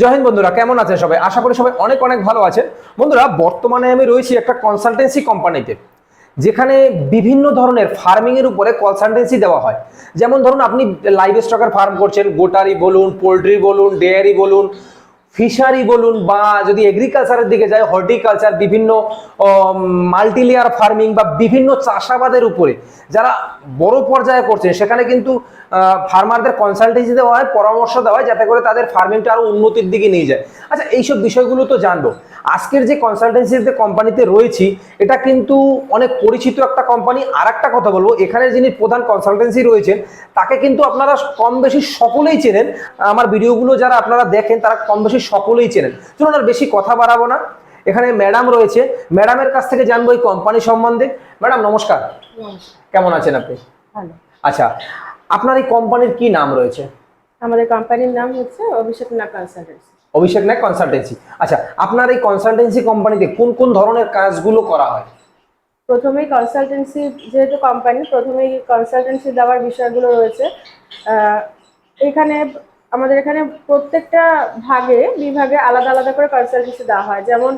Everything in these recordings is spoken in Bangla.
জয় বন্ধুরা, কেমন আছেন সবাই? আশা করি সবাই অনেক অনেক ভালো আছেন। বন্ধুরা, বর্তমানে আমি রয়েছি একটা কনসালটেন্সি কোম্পানিতে যেখানে বিভিন্ন ধরনের ফার্মিংয়ের উপরে কনসালটেন্সি দেওয়া হয়। যেমন ধরুন, আপনি লাইভ স্টকের ফার্ম করছেন, গোটারি বলুন পোলট্রি বলুন ডেয়ারি বলুন ফিশারি বলুন বা যদি এগ্রিকালচারের দিকে যায় হর্টিকালচার বিভিন্ন মাল্টিলেয়ার ফার্মিং বা বিভিন্ন চাষাবাদের উপরে যারা বড় পর্যায়ে করছেন, সেখানে কিন্তু ফার্মারদের কনসালটেন্সি দেওয়া হয়, পরামর্শ দেওয়া হয়, যাতে করে তাদের ফার্মিংটা আরও উন্নতির দিকে নিয়ে যায়। আচ্ছা এইসব বিষয়গুলো তো জানব। আজকের যে কনসালটেন্সি যে কোম্পানিতে রয়েছি এটা কিন্তু অনেক পরিচিত একটা কোম্পানি আর একটা কথা বলব এখানে যিনি প্রধান কনসালটেন্সি রয়েছেন তাকে কিন্তু আপনারা কম বেশি সকলেই চেনেন। আমার ভিডিওগুলো যারা আপনারা দেখেন তারা কম বেশি সকলেই চেনেন। চলুন আর বেশি কথা বাড়াবো না। এখানে ম্যাডাম রয়েছে। ম্যাডামের কাছ থেকে জানব এই কোম্পানি সম্বন্ধে। ম্যাডাম নমস্কার। কেমন আছেন আপনি? আচ্ছা আপনার এই কোম্পানির কি নাম রয়েছে? আমাদের কোম্পানির নাম হচ্ছে অভিষেক না কনসালটেন্সি অভিষেক নায়ক কনসালটেন্সি আচ্ছা আপনার এই কনসালটেন্সি কোম্পানিতে কোন কোন ধরনের কাজগুলো করা হয়? প্রথমেই কনসালটেন্সি যেহেতু কোম্পানি প্রথমেই কনসালটেন্সি দেওয়ার বিষয়গুলো রয়েছে। এখানে আমাদের এখানে প্রত্যেকটা ভাগে বিভাগে আলাদা আলাদা করে কনসালটেন্সি দেওয়া হয়। যেমন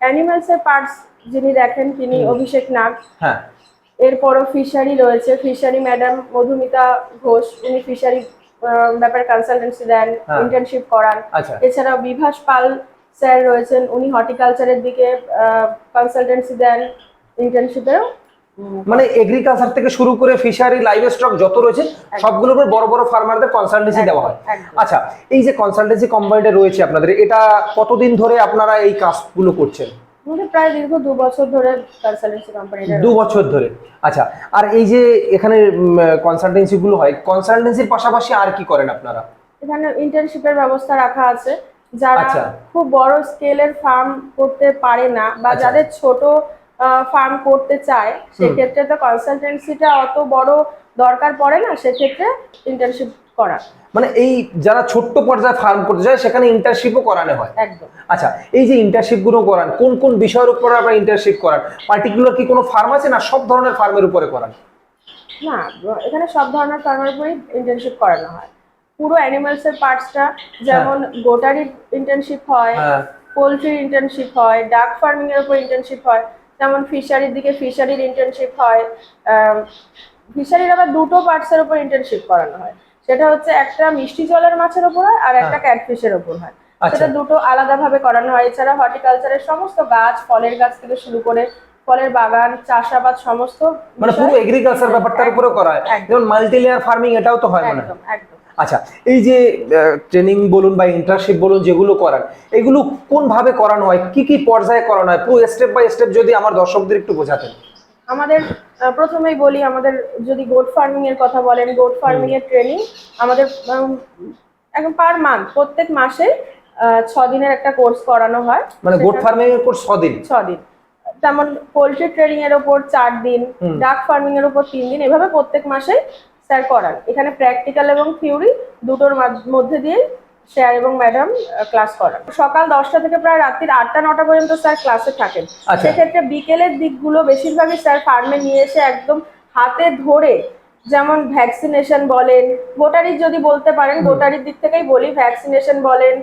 অ্যানিমালসের পার্টস যিনি দেখেন তিনি অভিষেক নাগ। হ্যাঁ। এরপরও ফিশারি রয়েছে। ফিশারি ম্যাডাম মধুমিতা ঘোষ উনি ফিশারি ব্যাপারে কনসালটেন্সি দেন হ্যাঁ। ইন্টার্নশিপ করান। আচ্ছা। এছাড়াও বিভাস পাল স্যার রয়েছেন উনি হর্টিকালচারের দিকে কনসালটেন্সি দেন ইন্টার্নশিপেও মানে এগ্রিকালচার থেকে শুরু করে ফিশারি লাইভ স্টক যত রয়েছে সবগুলোর উপর বড় বড় ফার্মারদের কনসালটেন্সি দেওয়া হয়। আচ্ছা এই যে কনসালটেন্সি কোম্পানিটা রয়েছে আপনাদের এটা কতদিন ধরে আপনারা এই কাজগুলো করছেন? আমাদের প্রায় দীর্ঘ দু বছর ধরে কনসালটেন্সি কোম্পানিটা দু বছর ধরে। আচ্ছা আর এই যে এখানে কনসালটেন্সি গুলো হয় কনসালটেন্সির পাশাপাশি আর কি করেন আপনারা? এখানে ইন্টার্নশিপের ব্যবস্থা রাখা আছে। যারা আচ্ছা। খুব বড় স্কেলের ফার্ম করতে পারে না বা আচ্ছা। যাদের ছোট ফার্ম করতে চায় সেক্ষেত্রে তো কনসালটেন্সিটা অত বড় দরকার পড়ে না। সেক্ষেত্রে ইন্টার্নশিপ করা। মানে এই যারা ছোট্ট পর্যায়ে ফার্ম করতে চায় সেখানে ইন্টার্নশিপও করানো হয়। একদম। আচ্ছা এই যে ইন্টার্নশিপগুলো করান কোন কোন বিষয়ের উপর আপনারা ইন্টার্নশিপ করান? পার্টিকুলার কি কোনো ফার্ম আছে না সব ধরনের ফার্মের উপরে করান? না এখানে সব ধরনের ফার্মের উপরেই ইন্টার্নশিপ করানো হয়। পুরো অ্যানিমালস এর পার্টসটা যেমন গোটারি ইন্টার্নশিপ হয় হ্যাঁ। পোলট্রির ইন্টার্নশিপ হয় ডাক ফার্মিং এর উপর ইন্টার্নশিপ হয় যেমন ফিশারির দিকে ফিশারির ইন্টার্নশিপ হয় ফিশারির আবার দুটো পার্টসের উপর ইন্টার্নশিপ করানো হয়। সেটা হচ্ছে একটা মিষ্টি জলের মাছের উপর হয় আর একটা ক্যাটফিশের উপর হয়। আচ্ছা। সেটা দুটো আলাদাভাবে করানো হয়। এছাড়া হর্টিকালচারের সমস্ত গাছ ফলের গাছ থেকে শুরু করে ফলের বাগান চাষাবাদ সমস্ত মানে পুরো এগ্রিকালচার ব্যাপারটার উপরে করা হয়। যেমন মাল্টিলেয়ার ফার্মিং এটাও তো হয় মনে হয়। একদম একদম। আচ্ছা এই যে ট্রেনিং বলুন বা ইন্টার্নশিপ বলুন যেগুলো করান এগুলো কোন ভাবে করানো হয়? কি কি পর্যায়ে করানো হয়? পুরো স্টেপ বাই স্টেপ যদি আমার দর্শকদের একটু বোঝাতেন। আমাদের প্রথমেই বলি আমাদের যদি গোট ফার্মিং এর কথা বলেন গোট ফার্মিং এর ট্রেনিং আমাদের এখন পার মান্থ প্রত্যেক মাসে ছ দিনের একটা কোর্স করানো হয়। মানে গোট ফার্মিং এর উপর ছদিন? ছ দিন তেমন পোলট্রি ট্রেনিং এর ওপর চার দিন ডাক ফার্মিং এর ওপর তিন দিন এভাবে প্রত্যেক মাসে স্যার করান। এখানে প্র্যাকটিক্যাল এবং থিওরি দুটোর মধ্যে দিয়ে স্যার এবং ম্যাডাম ক্লাস করান। সকাল দশটা থেকে প্রায় রাত্রির আটটা নটা পর্যন্ত স্যার ক্লাসে থাকেন। আচ্ছা। সেক্ষেত্রে বিকেলের দিকগুলো বেশিরভাগই স্যার ফার্মে নিয়ে এসে একদম হাতে ধরে যেমন ভ্যাকসিনেশন বলেন গোটারির যদি বলতে পারেন গোটারির দিক থেকেই বলি ভ্যাকসিনেশন বলেন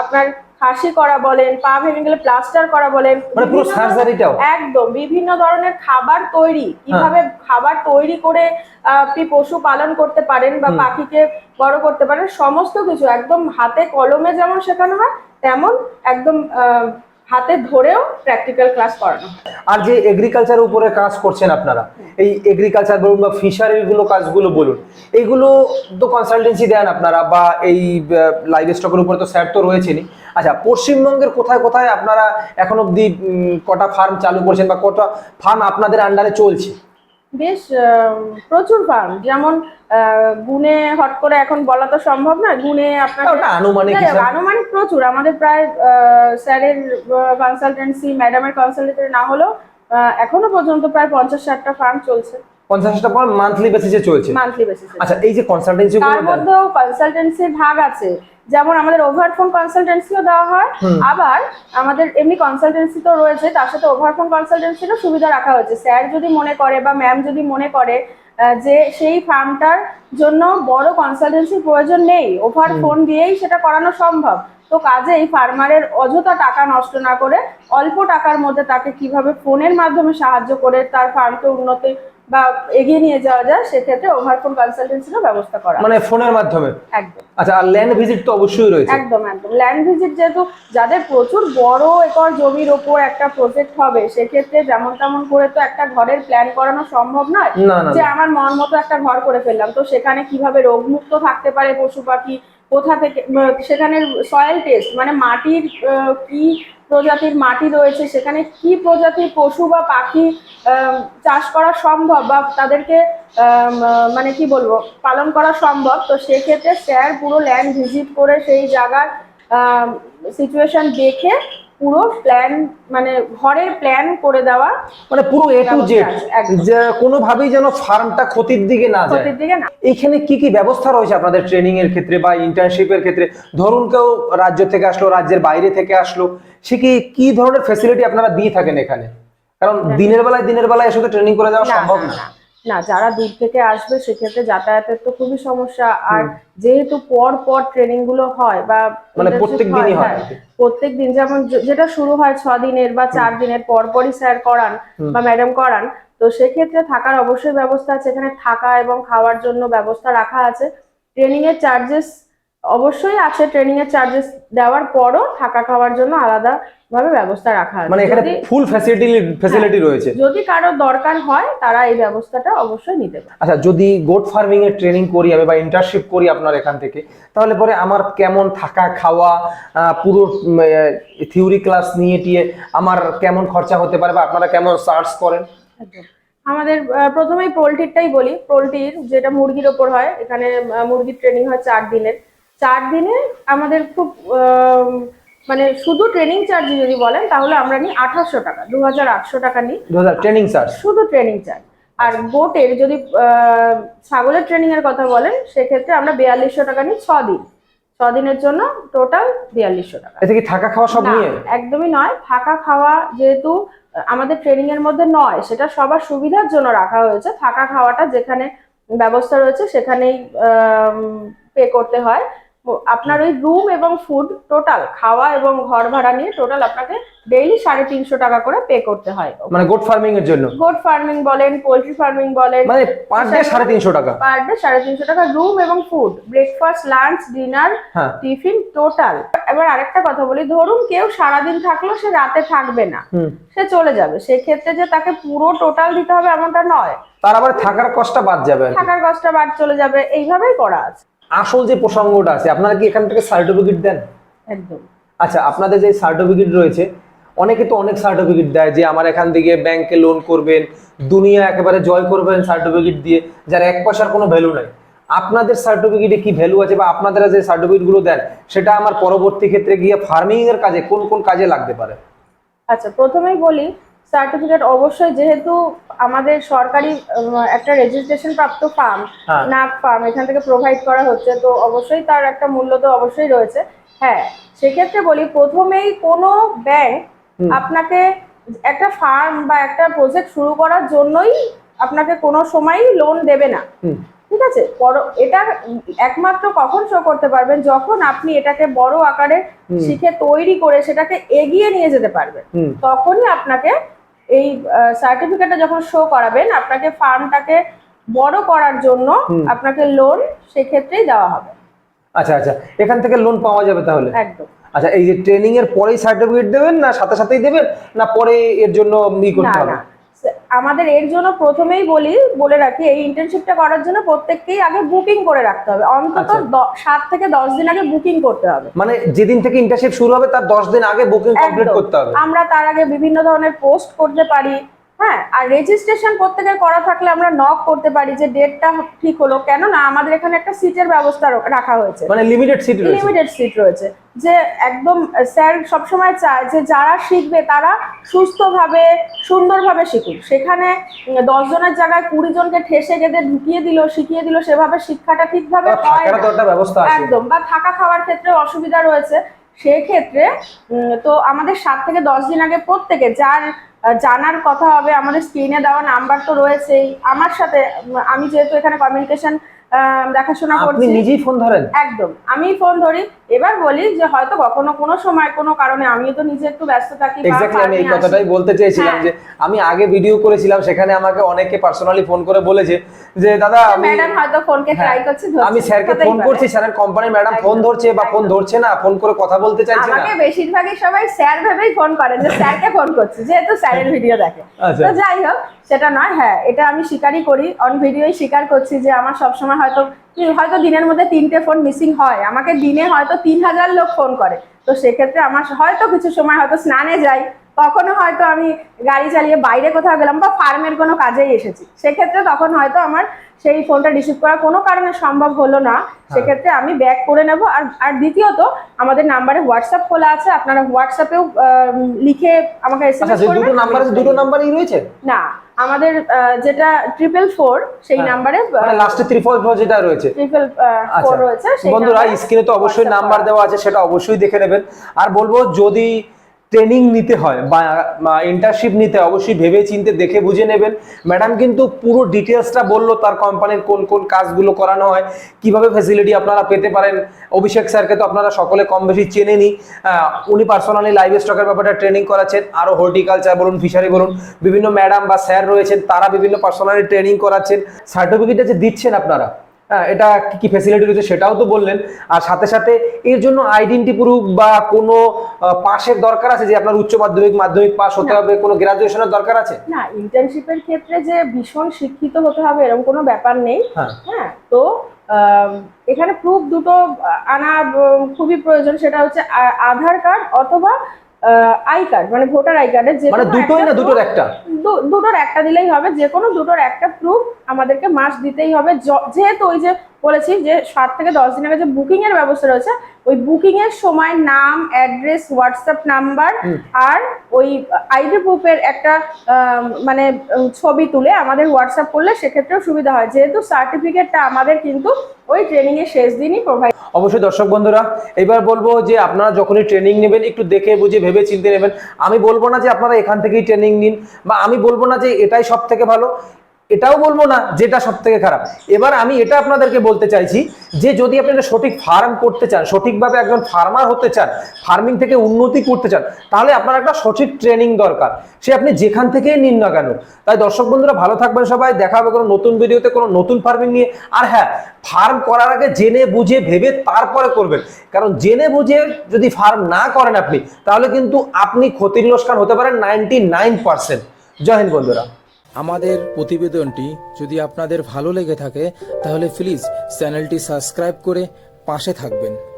আপনার খাসি করা বলেন পা ভেঙে গেলে প্লাস্টার করা বলেন মানে পুরো সার্জারিটাও একদম বিভিন্ন ধরনের খাবার তৈরি কীভাবে খাবার তৈরি করে আপনি পশু পালন করতে পারেন বা পাখিকে বড় করতে পারেন সমস্ত কিছু একদম হাতে কলমে যেমন শেখানো হয় তেমন একদম হাতে ধরেও প্র্যাকটিক্যাল ক্লাস করানো হয়। আর যে এগ্রিকালচার উপরে কাজ করছেন আপনারা এই এগ্রিকালচার বলুন বা ফিশারিরগুলো কাজগুলো বলুন এইগুলো তো কনসালটেন্সি দেন আপনারা বা এই লাইভ স্টকের উপরে তো স্যার তো রয়েছেনই। আচ্ছা পশ্চিমবঙ্গের কোথায় কোথায় আপনারা এখন উম, কটা ফার্ম চালু করছেন বা কটা ফার্ম আপনাদের আন্ডারে চলছে? বেশ প্রচুর ফার্ম যেমন গুনে হট করে এখন বলা তো সম্ভব না গুনে আপনার আনুমানিক প্রচুর। আমাদের প্রায় স্যারের কনসালটেন্সি ম্যাডামের কনসালটেন্সি না হলেও এখনও পর্যন্ত প্রায় পঞ্চাশ ষাটটা ফার্ম চলছে। পঞ্চাশটা ফার্ম মান্থলি বেসিসে চলছে। মান্থলি বেসিসে আচ্ছা এই যে কনসালটেন্সি তার মধ্যেও কনসালটেন্সির ভাগ আছে। যেমন আমাদের ওভার ফোন কনসালটেন্সিও দেওয়া হয় আবার আমাদের এমনি কনসালটেন্সি তো রয়েছে তার সাথে ওভার ফোন কনসালটেন্সিরও সুবিধা রাখা হয়েছে। স্যার যদি মনে করে বা ম্যাম যদি মনে করে যে সেই ফার্মটার জন্য বড় কনসালটেন্সির প্রয়োজন নেই ওভার ফোন দিয়েই সেটা করানো সম্ভব তো কাজেই ফার্মারের অযথা টাকা নষ্ট না করে অল্প টাকার মধ্যে তাকে কীভাবে ফোনের মাধ্যমে সাহায্য করে তার ফার্মকে উন্নতি বা এগিয়ে নিয়ে যাওয়া যায় সেক্ষেত্রে ওভার ফোন কনসালটেন্সিরও ব্যবস্থা করা মানে ফোনের মাধ্যমে? একদম। আচ্ছা আর ল্যান্ড ভিজিট তো অবশ্যই রয়েছে। একদম একদম। ল্যান্ড ভিজিট যেহেতু যাদের প্রচুর বড় একর জমির ওপর একটা প্রজেক্ট হবে সেক্ষেত্রে যেমন তেমন করে তো একটা ঘরের প্ল্যান করানো সম্ভব নয় যে আমার মন মতো একটা ঘর করে ফেললাম। তো সেখানে কীভাবে রোগমুক্ত থাকতে পারে পশু পাখি? কোথা থেকে সেখানে সয়েল টেস্ট মানে মাটির কি প্রজাতির মাটি রয়েছে, সেখানে কি প্রজাতির পশু বা পাখি চাষ করা সম্ভব বা তাদেরকে মানে কি বলব, পালন করা সম্ভব। তো সেক্ষেত্রে স্যার পুরো ল্যান্ড ভিজিট করে সেই জায়গার সিচুয়েশন দেখে পুরো প্ল্যান মানে ঘরের প্ল্যান করে দেওয়া মানে পুরো এ টু জেড। যে কোনোভাবেই যেন ফার্মটা ক্ষতির দিকে না যায়। ক্ষতির দিকে না। এইখানে কি কি ব্যবস্থা রয়েছে আপনাদের ট্রেনিং এর ক্ষেত্রে বা ইন্টার্নশিপের ক্ষেত্রে? ধরুন কেউ রাজ্য থেকে আসলো রাজ্যের বাইরে থেকে আসলো সে কি কি ধরনের ফ্যাসিলিটি আপনারা দিয়ে থাকেন এখানে? কারণ দিনের বেলায় দিনের বেলায় এসে ট্রেনিং করে যাওয়া সম্ভব না, না যারা দূর থেকে আসবে সেক্ষেত্রে যাতায়াতের তো খুবই সমস্যা। আর যেহেতু পর পর ট্রেনিংগুলো হয় বা মানে প্রত্যেক দিনই হয় হ্যাঁ, প্রত্যেক দিন যেমন যেটা শুরু হয় ছ দিনের বা চার দিনের পর পরই স্যার করান বা ম্যাডাম করান তো সেক্ষেত্রে থাকার অবশ্যই ব্যবস্থা আছে। এখানে থাকা এবং খাওয়ার জন্য ব্যবস্থা রাখা আছে। ট্রেনিং এর চার্জেস অবশ্যই আছে ট্রেনিং এর চার্জেস দেওয়ার পরও থাকা খাওয়ার জন্য আলাদা ভাবে ব্যবস্থা রাখা আছে। মানে এখানে। ফুল ফ্যাসিলিটি ফ্যাসিলিটি রয়েছে। যদি কারও দরকার হয় তারা এই ব্যবস্থাটা অবশ্যই নিতে পারে। আচ্ছা যদি গোট ফার্মিং এর ট্রেনিং করি আমি বা ইন্টার্নশিপ করি আপনার এখান থেকে তাহলে পরে আমার কেমন থাকা খাওয়া পুরো থিওরি ক্লাস নিয়ে টিয়ে আমার কেমন খরচা হতে পারে বা আপনারা কেমন সার্চ করেন? আমাদের প্রথমেই পোলট্রিরটাই বলি। পোলট্রির যেটা মুরগির ওপর হয় এখানে মুরগির ট্রেনিং হয় চার দিনের। চার দিনে আমাদের খুব মানে শুধু ট্রেনিং চার্জ যদি বলেন তাহলে আমরা নিই আঠাশশো টাকা দু হাজার আটশো টাকা নিই। ট্রেনিং চার্জ শুধু ট্রেনিং চার্জ আর বোটের যদি ছাগলের ট্রেনিং এর কথা বলেন সেক্ষেত্রে আমরা বিয়াল্লিশশো টাকা নিই ছ দিন। ছ দিনের জন্য টোটাল বিয়াল্লিশশো টাকা। এতে কি থাকা খাওয়া সব নিয়ে? একদমই নয়। থাকা খাওয়া যেহেতু আমাদের ট্রেনিং এর মধ্যে নয় সেটা সবার সুবিধার জন্য রাখা হয়েছে। থাকা খাওয়াটা যেখানে ব্যবস্থা রয়েছে সেখানেই পে করতে হয়। আপনার ওই রুম এবং ফুড টোটাল খাওয়া এবং ঘর ভাড়া নিয়ে টোটাল আপনাকে ডেইলি সাড়ে তিনশো টাকা করে পে করতে হয়। মানে গোট ফার্মিং এর জন্য? গোট ফার্মিং বলেন পোলট্রি ফার্মিং বলেন মানে পার ডে সাড়ে তিনশো টাকা? পার ডে সাড়ে তিনশো টাকা রুম এবং food breakfast lunch dinner tiffin total এবার আরেকটা কথা বলি ধরুন কেউ সারাদিন থাকল সে রাতে থাকবে না। সে চলে যাবে। সেক্ষেত্রে যে তাকে পুরো টোটাল দিতে হবে এমনটা নয়। তার আবার থাকার কষ্টটা বাদ যাবে থাকার কষ্টটা বাদ চলে যাবে। এইভাবেই করা আছে। আসল যে প্রসঙ্গটা আছে আপনারা কি এখান থেকে সার্টিফিকেট দেন? একদম। আচ্ছা আপনাদের যে সার্টিফিকেট রয়েছে অনেকে তো অনেক সার্টিফিকেট দেয় যে আমার এখান থেকে ব্যাংকে লোন করবেন দুনিয়া একেবারে জয় করবেন সার্টিফিকেট দিয়ে যার এক পয়সার কোনো ভ্যালু নাই। আপনাদের সার্টিফিকেটে কি ভ্যালু আছে বা আপনারা যে সার্টিফিকেটগুলো দেন সেটা আমার পরবর্তী ক্ষেত্রে গিয়ে ফার্মিং এর কাজে কোন কোন কাজে লাগতে পারে? আচ্ছা প্রথমেই বলি সার্টিফিকেট অবশ্যই যেহেতু আমাদের সরকারি একটা রেজিস্ট্রেশন প্রাপ্ত ফার্ম। নাক ফার্ম এখান থেকে প্রোভাইড করা হচ্ছে। তো অবশ্যই তার একটা মূল্য তো অবশ্যই রয়েছে। হ্যাঁ সেক্ষেত্রে বলি প্রথমেই কোনো ব্যাংক আপনাকে একটা ফার্ম বা একটা প্রজেক্ট শুরু করার জন্যই আপনাকে কোনো সময়ই লোন দেবে না। ঠিক আছে? এটা একমাত্র কখন শো করতে পারবেন? যখন আপনি এটাকে বড় আকারে শিখে তৈরি করে সেটাকে এগিয়ে নিয়ে যেতে পারবেন। তখনই আপনাকে এই সার্টিফিকেটটা যখন শো করাবেন আপনাকে ফার্মটাকে বড় করার জন্য আপনাকে লোন সেক্ষেত্রেই দেওয়া হবে। আচ্ছা আচ্ছা। এখান থেকে লোন পাওয়া যাবে তাহলে? একদম। আচ্ছা এই যে ট্রেনিং এর পরেই সার্টিফিকেট দেবেন না সাথে সাথেই দেবেন? না পরে এর জন্য ই করতে হবে? আমাদের এর জন্য প্রথমেই বলি বলে রাখি এই ইন্টার্নশিপটা করার জন্য প্রত্যেককেই আগে বুকিং করে রাখতে হবে। অন্তত আচ্ছা। সাত থেকে দশ দিন আগে বুকিং করতে হবে। মানে যেদিন থেকে ইন্টার্নশিপ শুরু হবে তার দশ দিন আগে বুকিং কমপ্লিট করতে হবে। আমরা তার আগে বিভিন্ন ধরনের পোস্ট করতে পারি হ্যাঁ আর রেজিস্ট্রেশন প্রত্যেকের করা থাকলে আমরা নক করতে পারি যে ডেটটা ঠিক হলো। কেননা আমাদের এখানে একটা সিটের ব্যবস্থা রাখা হয়েছে। মানে লিমিটেড সিট রয়েছে। লিমিটেড সিট রয়েছে। যে একদম স্যার সবসময় চায় যে যারা শিখবে তারা সুস্থভাবে সুন্দরভাবে শিখুক। সেখানে উম, দশ জনের জায়গায় কুড়ি জনকে ঠেসে গেঁদে ঢুকিয়ে দিল শিখিয়ে দিল সেভাবে শিক্ষাটা ঠিকভাবে হয় না। একদম। বা থাকা খাওয়ার ক্ষেত্রে অসুবিধা রয়েছে। সেক্ষেত্রে তো আমাদের সাত থেকে দশ দিন আগে প্রত্যেকে যার জানার কথা হবে আমাদের স্ক্রিনে দেওয়া নাম্বার তো রয়েছেই। আমার সাথে আমি যেহেতু এখানে কমিউনিকেশন দেখাশোনা করছি। নিজেই ফোন ধরেন। একদম আমি ফোন ধরি। এবার বলি যে হয়তো কখনো কোনো সময় কোনো কারণে আমিও তো নিজে একটু ব্যস্ত থাকি এক্স্যাক্টলি আমি এই কথাটাই বলতে চেয়েছিলাম হ্যাঁ। যে আমি আগে ভিডিও করেছিলাম সেখানে আমাকে অনেকে পার্সোনালি ফোন করে বলেছে যে দাদা আমি ম্যাডাম হয়তো ফোনকে হ্যাঁ, ট্রাই করছে ধরছে আমি স্যারকে ফোন করছি স্যারের কোম্পানির ম্যাডাম ফোন ধরছে বা ফোন ধরছে না ফোন করে কথা বলতে চাইছে না। আমাকে বেশিরভাগই সবাই স্যার ভেবেই ফোন করেন যে স্যারকে ফোন করছি যেহেতু স্যারের ভিডিও দেখে। আচ্ছা। তো যাই হোক সেটা নয় হ্যাঁ এটা আমি স্বীকারই করি। অন ভিডিওই স্বীকার করছি যে আমার সবসময় হয়তো হয়তো দিনের মধ্যে তিনটে ফোন মিসিং হয়। আমাকে দিনে হয়তো তিন হাজার লোক ফোন করে। তো সেক্ষেত্রে আমার হয়তো কিছু সময় হয়তো স্নানে যাই। কখনো হয়তো আমি গাড়ি চালিয়ে বাইরে কোথাও গেলাম বা ফার্মের কোনো কাজেই এসেছি। সেক্ষেত্রে তখন হয়তো আমার সেই ফোনটা রিসিভ করা কোনো কারণে সম্ভব হলো না। হ্যাঁ। সেক্ষেত্রে আমি ব্যাক করে নেব। আর আর দ্বিতীয়ত আমাদের নাম্বারে হোয়াটসঅ্যাপ খোলা আছে। আপনারা হোয়াটসঅ্যাপেও লিখে আমাকে আচ্ছা এসএমএস করবেন। দুটো নাম্বার দুটো নাম্বারই রয়েছে? না আমাদের যেটা ট্রিপল ফোর সেই। নাম্বারে লাস্টে ত্রিপল ফোর যেটা রয়েছে। ট্রিপল আচ্ছা। ফোর রয়েছে বন্ধুরা স্ক্রিনে তো অবশ্যই নাম্বার দেওয়া আছে সেটা অবশ্যই দেখে নেবেন। আর বলব যদি ট্রেনিং নিতে হয় বা ইন্টার্নশিপ নিতে অবশ্যই ভেবে চিন্তে দেখে বুঝে নেবেন। ম্যাডাম কিন্তু পুরো ডিটেলসটা বলল, তার কোম্পানির কোন কোন কাজগুলো করানো হয়, কীভাবে ফেসিলিটি আপনারা পেতে পারেন। অভিষেক স্যারকে তো আপনারা সকলে কম বেশি চেনেনি উনি পার্সোনালি লাইভ স্টকের ব্যাপারে ট্রেনিং করাচ্ছেন। আরও হর্টিকালচার বলুন ফিশারি বলুন, বিভিন্ন ম্যাডাম বা স্যার রয়েছেন, তারা বিভিন্ন পার্সোনালি ট্রেনিং করাচ্ছেন। সার্টিফিকেটটা যে দিচ্ছেন আপনারা এটা কি কি ফ্যাসিলিটি রয়েছে সেটাও তো বললেন। আর সাথে সাথে এর জন্য আইডেন্টি প্রুফ বা কোনো পাশের দরকার আছে যে আপনার উচ্চ মাধ্যমিক মাধ্যমিক পাস হতে হবে কোনো গ্রাজুয়েশনের দরকার আছে? না ইন্টার্নশিপের ক্ষেত্রে যে ভীষণ শিক্ষিত হতে হবে এরকম কোনো ব্যাপার নেই। হ্যাঁ। হ্যাঁ তো এখানে প্রুফ দুটো আনা খুবই প্রয়োজন সেটা হচ্ছে আধার কার্ড অথবা আই কার্ড মানে ভোটার আই কার্ডের যে মানে দুটোই না দুটোর একটা? দুটোর একটা দিলেই হবে যে কোনো দুটোর একটা প্রুফ আমাদেরকে মাস দিতেই হবে যেহেতু ওই যে বলেছি যে সাত থেকে দশ দিন আগে যে বুকিং এর ব্যবস্থা রয়েছে। ওই বুকিং এর সময় নাম অ্যাড্রেস হোয়াটসঅ্যাপ নাম্বার আর ওই আইডি প্রুফের একটা মানে ছবি তুলে আমাদের হোয়াটসঅ্যাপ করলে সেক্ষেত্রেও সুবিধা হয়। যেহেতু সার্টিফিকেটটা আমাদের কিন্তু ওই ট্রেনিং এর শেষ দিনই প্রোভাইড অবশ্যই দর্শক বন্ধুরা এবার বলব যে আপনারা যখনই ট্রেনিং নেবেন একটু দেখে বুঝে ভেবে চিন্তে নেবেন। আমি বলব না যে আপনারা এখান থেকেই ট্রেনিং নিন বা আমি বলব না যে এটাই সব থেকে ভালো। এটাও বলব না যেটা সব থেকে খারাপ। এবার আমি এটা আপনাদেরকে বলতে চাইছি যে যদি আপনি একটা সঠিক ফার্ম করতে চান, সঠিকভাবে একজন ফার্মার হতে চান, ফার্মিং থেকে উন্নতি করতে চান, তাহলে আপনার একটা সঠিক ট্রেনিং দরকার। সে আপনি যেখান থেকেই নিন না কেন। তাই দর্শক বন্ধুরা, ভালো থাকবেন সবাই। দেখা হবে কোনো নতুন ভিডিওতে কোনো নতুন ফার্মিং নিয়ে। আর হ্যাঁ ফার্ম করার আগে জেনে বুঝে ভেবে তারপরে করবেন। কারণ জেনে বুঝে যদি ফার্ম না করেন আপনি, তাহলে কিন্তু আপনি ক্ষতির লোসকান হতে পারেন ninety nine percent. Jai Hind বন্ধুরা। আমাদের প্রতিবেদনটি যদি আপনাদের ভালো লেগে থাকে তাহলে প্লিজ চ্যানেলটি সাবস্ক্রাইব করে পাশে থাকবেন।